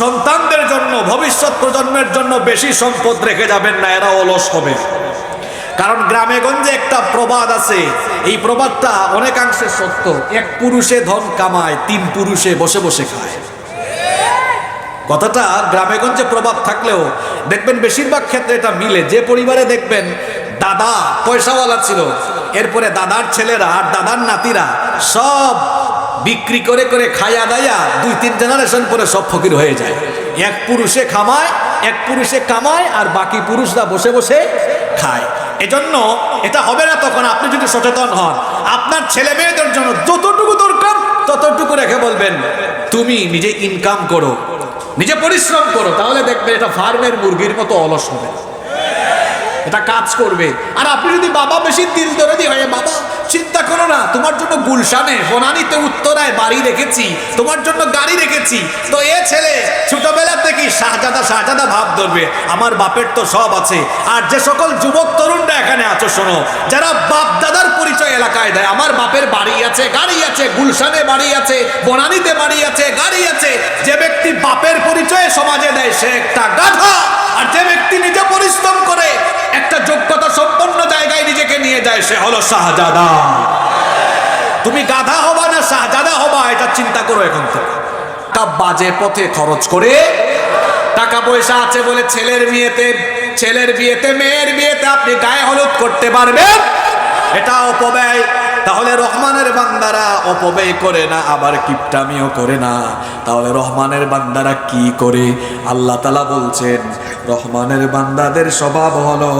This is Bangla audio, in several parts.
সন্তানদের জন্য, ভবিষ্যৎ প্রজন্মের জন্য বেশি সম্পদ রেখে যাবেন না এরা অলস হবে। কারণ গ্রামে গঞ্জে একটা প্রবাদ আছে, এই প্রবাদটা অনেকাংশে সত্য। এক পুরুষে ধন কামায়, তিন পুরুষে বসে বসে খায়। কথাটা গ্রামে গঞ্জে প্রভাব থাকলেও, দেখবেন বেশিরভাগ ক্ষেত্রে এটা মিলে। যে পরিবারে দেখবেন দাদা পয়সাওয়ালা ছিল, এরপরে দাদার ছেলেরা আর দাদার নাতিরা সব বিক্রি করে করে খায়া দায়া দুই, তিন জেনারেশন পরে সব ফকির হয়ে যায়। এক পুরুষে খামায়, এক পুরুষে কামায়, আর বাকি পুরুষরা বসে বসে খায়। এজন্য এটা হবে না তখন আপনি যদি সচেতন হন। আপনার ছেলে মেয়েদের জন্য যতটুকু দরকার, ততটুকু রেখে বলবেন, তুমি নিজে ইনকাম করো, নিজে পরিশ্রম করো, তাহলে দেখবে এটা ফার্মের মুরগির মতো অলস হবে। এটা কাজ করবে। আর আপনি যদি বাবা বেশি দিল দরদি হয়ে, বাবা চিন্তা করো না, তোমার জন্য গুলশানে বনানিতে উত্তরায় বাড়ি রেখেছি, তোমার জন্য গাড়ি রেখেছি। তো এ ছেলে ছোটবেলা থেকে শাহজাদা শাহজাদা ভাব ধরবে, আমার বাপের তো সব আছে। আর যে সকল যুবক তরুণরা এখানে আছো, শোনো, যারা বাপ দাদার পরিচয় এলাকায় দেয়। আমার বাপের বাড়ি আছে, গাড়ি আছে, গুলশানে বাড়ি আছে, বনানীতে বাড়ি আছে, গাড়ি আছে। যে ব্যক্তি বাপের পরিচয়ে সমাজে দেয়, সে একটা গাধা। আর যে ব্যক্তি নিজে পরিশ্রম করে, একটা যোগ্যতা সম্পন্ন জায়গায় নিজেকে নিয়ে যায়, সে হলো শাহজাদা। তুমি গাধা হবা না শাহজাদা হবা, এটা চিন্তা করো এখন থেকে। তা বাজে পথে খরচ করে টাকা পয়সা আছে বলে ছেলের বিয়েতে ছেলের বিয়েতে, মেয়ের বিয়েতে আপনি গায়ে হলুদ করতে পারবেন। এটা অপব্যয় তাহলে রহমানের বান্দারা অপব্যয় করে না আবার কিপটামিও করে না তাহলে রহমানের বান্দারা কি করে আল্লাহ তালা বলছেন রহমানের বান্দাদের স্বভাব হলো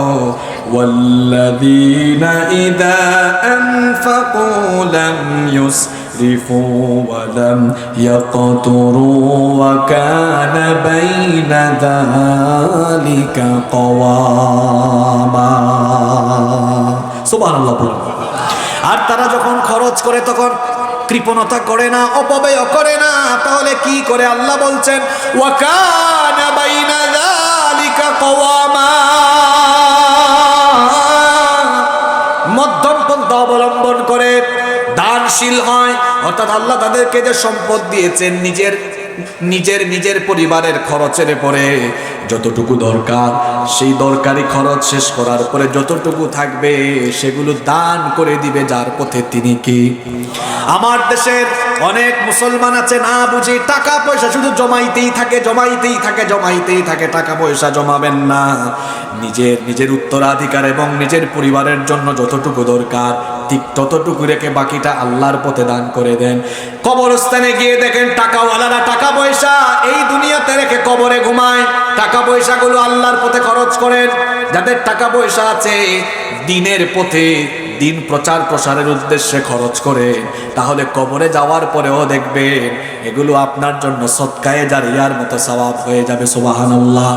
والذين إذا أنفقوا لم يسرفوا ولم يقتروا وكان بين ذلك قواما সোবাহ আর তারা যখন খরচ করে তখন কৃপণতা করে না, অপব্যয় করে না, তাহলে কি করে আল্লাহ বলছেন? ওয়াকানা বাইনা যালিকা কওয়ামা। মধ্যম পন্থা অবলম্বন করে দানশীল হয়, অর্থাৎ আল্লাহ তাদেরকে যে সম্পদ দিয়েছেন, নিজের নিজের নিজের পরিবারের খরচের পরে যতটুকু দরকার, সেই দরকারি খরচ শেষ করার পরে যতটুকু থাকবে, সেগুলো দান করে দিবে যার পথে তিনি কি। আমার দেশের অনেক মুসলমান আছে, না বুঝি টাকা পয়সা শুধু জমাইতেই থাকে জমাইতেই থাকে জমাইতেই থাকে, টাকা পয়সা জমাবেন না। নিজের নিজের উত্তরাধিকার এবং নিজের পরিবারের জন্য যতটুকু দরকার ঠিক ততটুকু রেখে বাকিটা আল্লাহর পথে দান করে দেন। কবরস্থানে গিয়ে দেখেন টাকাওয়ালারা টাকা পয়সা, এই দুনিয়াতে রেখে কবরে ঘুমায়। টাকা পয়সাগুলো আল্লাহর পথে খরচ করেন। যাদের টাকা পয়সা আছে, দিনের পথে দিন প্রচার প্রসারের উদ্দেশ্যে খরচ করে তাহলে কবরে যাওয়ার পরেও দেখবেন, এগুলো আপনার জন্য সৎকায়ে জারিয়ার মতো সওয়াব হয়ে যাবে সুবাহান আল্লাহ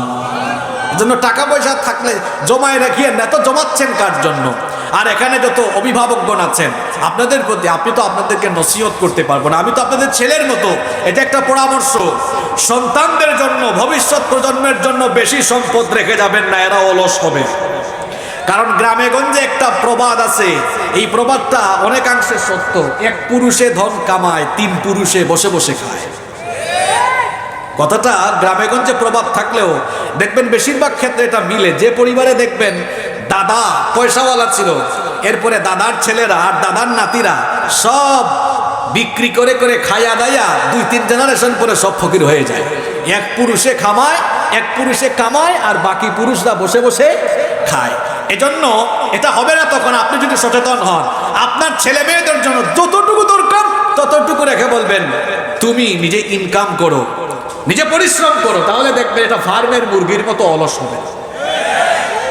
জন্য টাকা পয়সা থাকলে জমায় রাখিয়ে এত জমাচ্ছেন কার জন্য? আর এখানে যত অভিভাবকগণ আছেন, আপনাদের প্রতি, আপনি তো আপনাদেরকে নসিহত করতে পারব না। আমি তো আপনাদের ছেলের মতো, এটা একটা পরামর্শ। সন্তানদের জন্য, ভবিষ্যৎ প্রজন্মের জন্য বেশি সম্পদ রেখে যাবেন না, এরা অলস হবে। কারণ গ্রামে গঞ্জে একটা প্রবাদ আছে, এই প্রবাদটা অনেকাংশে সত্য। এক পুরুষে ধন কামায়, তিন পুরুষে বসে বসে খায়। কথাটা গ্রামে গঞ্জে প্রভাব থাকলেও, দেখবেন বেশিরভাগ ক্ষেত্রে এটা মিলে। যে পরিবারে দেখবেন দাদা, পয়সাওয়ালা ছিল। এরপরে দাদার ছেলেরা আর দাদার নাতিরা সব বিক্রি করে করে খায়া দায়া দুই, তিন জেনারেশন পরে সব ফকির হয়ে যায়। এক পুরুষে খামায়, এক পুরুষে কামায় আর বাকি পুরুষরা বসে বসে খায়। এজন্য এটা হবে না তখন আপনি যদি সচেতন হন। আপনার ছেলে মেয়েদের জন্য যতটুকু দরকার ততটুকু রেখে বলবেন, তুমি নিজে ইনকাম করো, নিজে পরিশ্রম করো, তাহলে দেখবে এটা ফার্মের মুরগির মতো অলস হবে।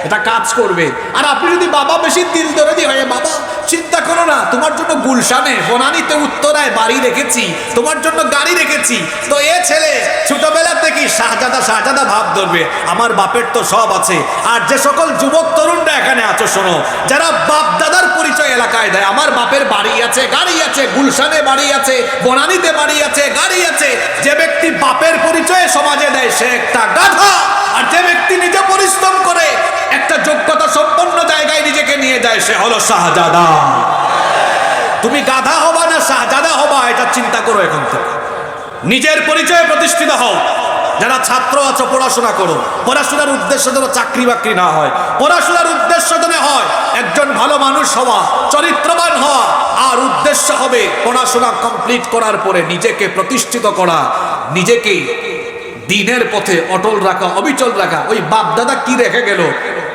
এটা কাজ করবে। আর আপনি যদি বাবা বেশি দিল দরদি হয়ে, বাবা চিন্তা করো না, তোমার জন্য গুলশানে বনানীতে উত্তরায় বাড়ি রেখেছি, তোমার জন্য গাড়ি রেখেছি। তো এ ছেলে ছোটবেলা থেকে শাহজাদা শাহজাদা ভাব ধরবে, আমার বাপের তো সব আছে। আর যে সকল যুবক তরুণরা এখানে আছো, শোনো, যারা বাপ দাদার পরিচয় এলাকায় দেয়, আমার বাপের বাড়ি আছে, গাড়ি আছে, গুলশানে বাড়ি আছে, বনানীতে বাড়ি আছে, গাড়ি আছে। যে ব্যক্তি বাপের পরিচয়ে সমাজে দেয়, সে একটা গাধা। সে হলো শাহজাদা। তুমি গাধা হবা না শাহজাদা হবা, এটা চিন্তা করো এখন থেকে। নিজের পরিচয়ে প্রতিষ্ঠিত হও। যারা ছাত্র আছো, পড়াশোনা করো। পড়াশোনার উদ্দেশ্য যেন চাকরি বাকরি না হয়। পড়াশোনার উদ্দেশ্য যেন হয়, একজন ভালো মানুষ হওয়া, চরিত্রবান হওয়া। আর উদ্দেশ্য হবে পড়াশোনা কমপ্লিট করার পরে নিজেকে প্রতিষ্ঠিত করা। নিজেকে দিনের পথে অটল রাখা, অবিচল রাখা। ওই বাপ দাদা কি রেখে গেল?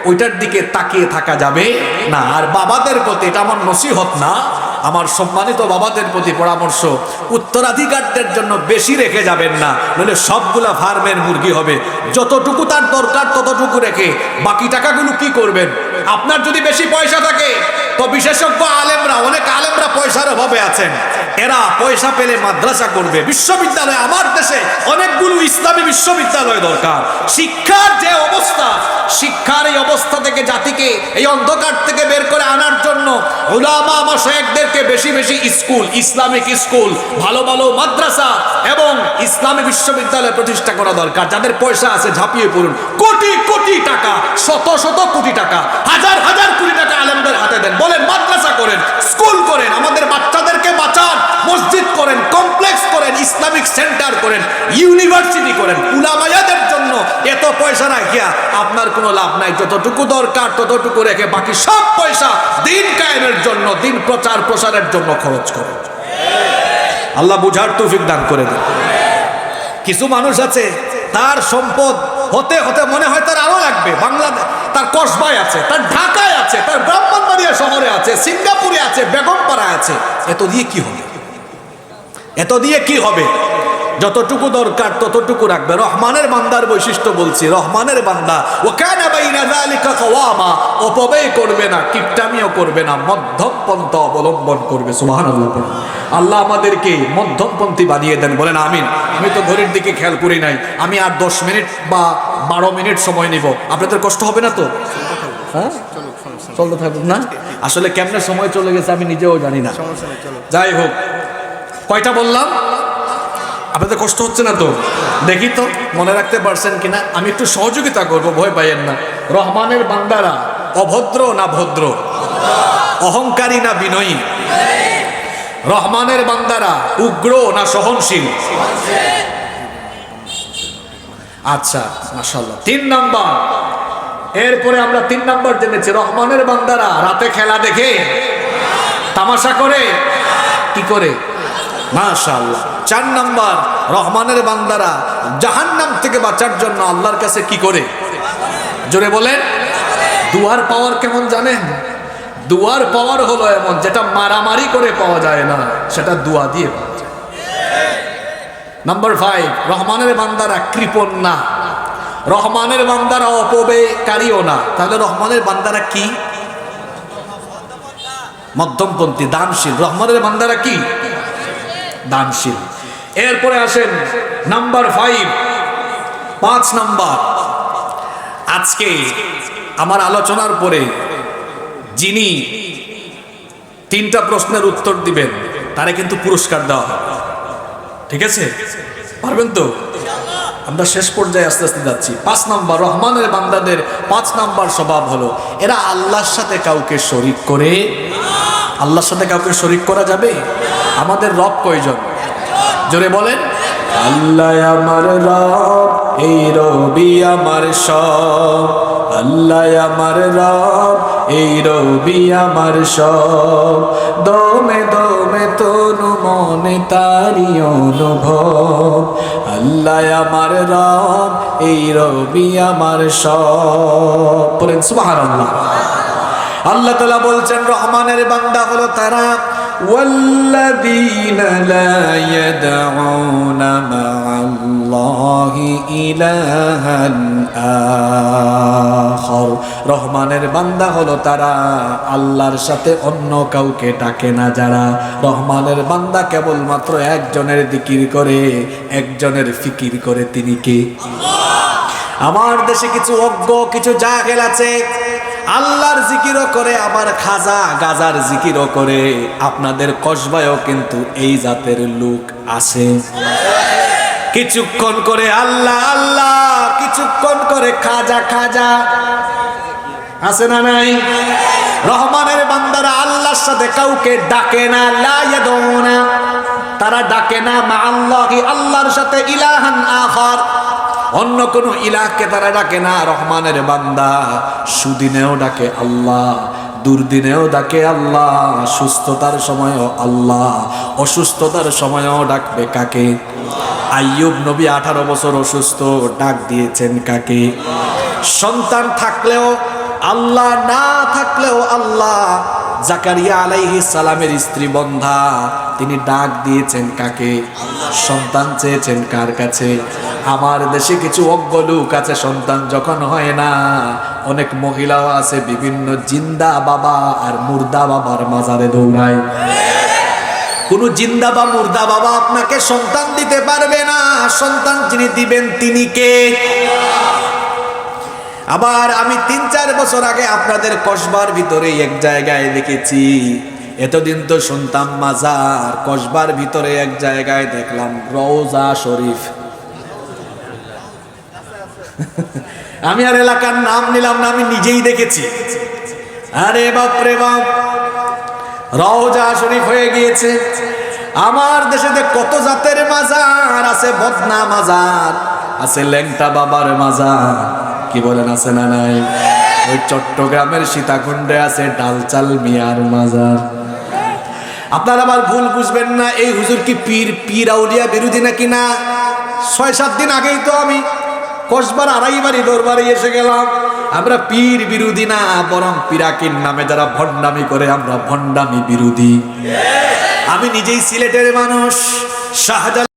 ওইটার দিকে তাকিয়ে থাকা যাবে না। আর বাবাদের প্রতি এটা আমার নসিহত না। আমার সম্মানিত বাবাদের প্রতি পরামর্শ, উত্তরাধিকারদের জন্য বেশি রেখে যাবেন না। নইলে সবগুলা ফার্মের মুরগি হবে। যতটুকু তার দরকার ততটুকু রেখে বাকি টাকাগুলো কি করবেন? আপনার যদি বেশি পয়সা থাকে তো বিশেষজ্ঞ আলেমরা, অনেক আলেমরা পয়সার অভাবে আছেন। এরা পয়সা পেলে মাদ্রাসা করবে। বিশ্ববিদ্যালয় আমার দেশে অনেকগুলো ইসলামী বিশ্ববিদ্যালয় দরকার। শিক্ষার যে অবস্থা, শিক্ষার এই অবস্থা থেকে জাতিকে এই অন্ধকার থেকে বের উলামা মাসায়েকদেরকে বেশি বেশি স্কুল, ইসলামিক স্কুল, ভালো ভালো মাদ্রাসা এবং ইসলামী বিশ্ববিদ্যালয় প্রতিষ্ঠা করা দরকার। যাদের পয়সা আছে ঝাঁপিয়ে পড়ুন। কোটি কোটি টাকা, শত শত কোটি টাকা, হাজার হাজার কোটি টাকা আলেমদের হাতে দেন। বলেন, মাদ্রাসা করেন, স্কুল করেন, আমাদের বাচ্চাদেরকে বাঁচান, মসজিদ করেন, কমপ্লেক্স করেন, ইসলামিক সেন্টার করেন, ইউনিভার্সিটি করেন। পয়সা রাখিয়া আপনার কোনো লাভ নাই। যতটুকু দরকার ততটুকু রেখে বাকি সব পয়সা দিন কায়েমের জন্য, দিন প্রচার প্রসারের জন্য খরচ করে আল্লাহ বুঝার তৌফিক দান করে দেন। কিছু মানুষ আছে, তার সম্পদ হতে হতে মনে হয় তার আরও লাগবে। বাংলাদেশ তার কসবায় আছে, তার ঢাকায় আছে, তার ব্রাহ্মণবাড়িয়া শহরে আছে, সিঙ্গাপুরে আছে, বেগমপাড়ায় আছে। এত দিয়ে কি হবে? এত দিয়ে কি হবে? যতটুকু দরকার ততটুকু রাখবে। রহমানের বান্দার বৈশিষ্ট্য বলছি রহমানের বান্দা। ও কেন কওয়ামা অপব্যয় করবে না কিপটামিও করবে না মধ্যম পন্থা অবলম্বন করবে সুবহানাল্লাহ আল্লাহ আমাদেরকে মধ্যমপন্থী বানিয়ে দেন বলেন আমিন। আমি তো ঘড়ির দিকে খেয়াল করি নাই। আমি আর দশ মিনিট বা বারো মিনিট সময় নিব। আপনাদের কষ্ট হবে না তো? হ্যাঁ? চলতে থাকুক না? আসলে কেমনে সময় চলে গেছে আমি নিজেও জানি না। যাই হোক কয়টা বললাম? আপনাদের কষ্ট হচ্ছে না তো? দেখি তো, মনে রাখতে পারছেন কিনা? আমি একটু সহযোগিতা করব, ভয় পাইয়েন না। রহমানের বান্দারা, অভদ্র না ভদ্র? অহংকারী না বিনয়ী? রহমানের বান্দারা, উগ্র না সহনশীল? আচ্ছা মাশাল্লাহ তিন নাম্বার। এরপরে আমরা তিন নাম্বার জেনেছি। রহমানের বান্দারা, রাতে খেলা দেখে, তামাশা করে, কি করে? মাশাআল্লাহ। চার নাম্বার রহমানের বান্দারা জাহান্নাম থেকে বাঁচার জন্য আল্লাহর কাছে কি করে? জোরে বলেন। দুয়ার পাওয়ার কেমন জানেন? দুয়ার পাওয়ার হলো এমন, যেটা মারামারি করে পাওয়া যায় না, সেটা দুয়া দিয়ে পাওয়া যায়। নাম্বার ফাইভ রহমানের বান্দারা কৃপণ না। রহমানের বান্দারা অপবেকারীও না। তাহলে রহমানের বান্দারা কি? মধ্যমপন্থী, দানশীল। রহমানের বান্দারা কি? দানশীল। এরপরে আসেন নাম্বার ফাইভ পাঁচ নাম্বার। আজকে আমার আলোচনার পরে যিনি তিনটা প্রশ্নের উত্তর দিবেন, তারে কিন্তু পুরস্কার দেওয়া ঠিক আছে? পারবেন তো? আমরা শেষ পর্যায়ে আস্তে আস্তে যাচ্ছি। পাঁচ নাম্বার, রহমানের বান্দাদের পাঁচ নাম্বার স্বভাব হলো, এরা আল্লাহর সাথে কাউকে শরিক করে। আল্লাহর সাথে কাউকে শরিক করা যাবে? আমাদের রব কয়জন? জোরে বলেন, আল্লাহ আমার রব, এই রবি আমার সব। আল্লাহ আমার রব, এই রবি আমার সব। দমে দমে তনু মনে তারি অনুভব। আল্লাহ আমার রব, এই রবি আমার সব। বলেন সুবহানাল্লাহ। আল্লাহ তালা বলছেন রহমানের বান্দা হলো তারা والذين لا يدعون مع الله إلها آخر রহমানের বান্দা হলো তারা আল্লাহর সাথে অন্য কাউকে ডাকে না যারা রহমানের বান্দা কেবলমাত্র একজনের দিকির করে একজনের ফিকির করে তিনি কে আমার দেশে কিছু অজ্ঞ কিছু জাহেল আছে আল্লাহর জিকিরও করে, আবার খাজা গাজার জিকিরও করে। আপনাদের কসবায়ও কিন্তু এই জাতের লোক আছে। কিছুক্ষণ করে আল্লাহ আল্লাহ, কিছুক্ষণ করে খাজা খাজা। আছে না নাই? রহমানের বান্দারা আল্লাহর সাথে কাউকে ডাকে না লাইয়াদুনা তারা ডাকে না, মা আল্লাহি, আল্লাহর সাথে ইলাহান আখার। অন্য কোনো ইলাহকে তারা ডাকে না, রহমানের বান্দা। সুদিনেও ডাকে আল্লাহ, দুর্দিনেও ডাকে আল্লাহ, সুস্থতার সময়ও আল্লাহ, অসুস্থতার সময়ও ডাকবে কাকে? আইয়ুব নবী আঠারো বছর অসুস্থ, ডাক দিয়েছেন কাকে? সন্তান থাকলেও আল্লাহ, না থাকলেও আল্লাহ, জাকারিয়া আলাইহি সালামের স্ত্রী বন্ধা, তিনি ডাক দিয়েছেন কাকে? সন্তান চেয়েছেন কার কাছে? আমার দেশে কিছু অজ্ঞ লোক আছে, সন্তান যখন হয় না, অনেক মহিলাও আছে, বিভিন্ন জিন্দা বাবা আর মুর্দা বাবার মাজারে দৌড়ায়। কোন জিন্দা বা মুর্দা বাবা আপনাকে সন্তান দিতে পারবে না। সন্তান যিনি দিবেন তিনি কে? আবার আমি তিন চার বছর আগে আপনাদের কসবার ভিতরে এক জায়গায় দেখেছি। এতদিন তো শুনতাম মাজার, কসবার ভিতরে এক জায়গায় দেখলাম রওজা শরীফ। আমি আর এলাকার নাম নিলাম না, আমি নিজেই দেখেছি। আরে বাপ রে বাপ, রওজা শরীফ হয়ে গিয়েছে। আমার দেশে যে কত জাতের মাজার আছে, বদনা মাজার, আছে ল্যাংটা বাবার মাজার। কি বলেন, আছে না নাই? ওই চট্টগ্রামের সীতাকুণ্ডে আছে ডালচাল মিয়ার মাজার। আপনারা আবার ভুল বুঝবেন না, এই হুজুর কি পীর পীর আউলিয়া বিরোধী নাকি না? ছয়, সাত দিন আগেই তো আমি কসবার আড়াই বাড়ি দরবারে এসে গেলাম। আমরা পীর বিরোধী না, বরং পিরাকির নামে যারা ভণ্ডামি করে, আমরা ভণ্ডামি বিরোধী। আমি নিজেই সিলেটের মানুষ, শাহজালাল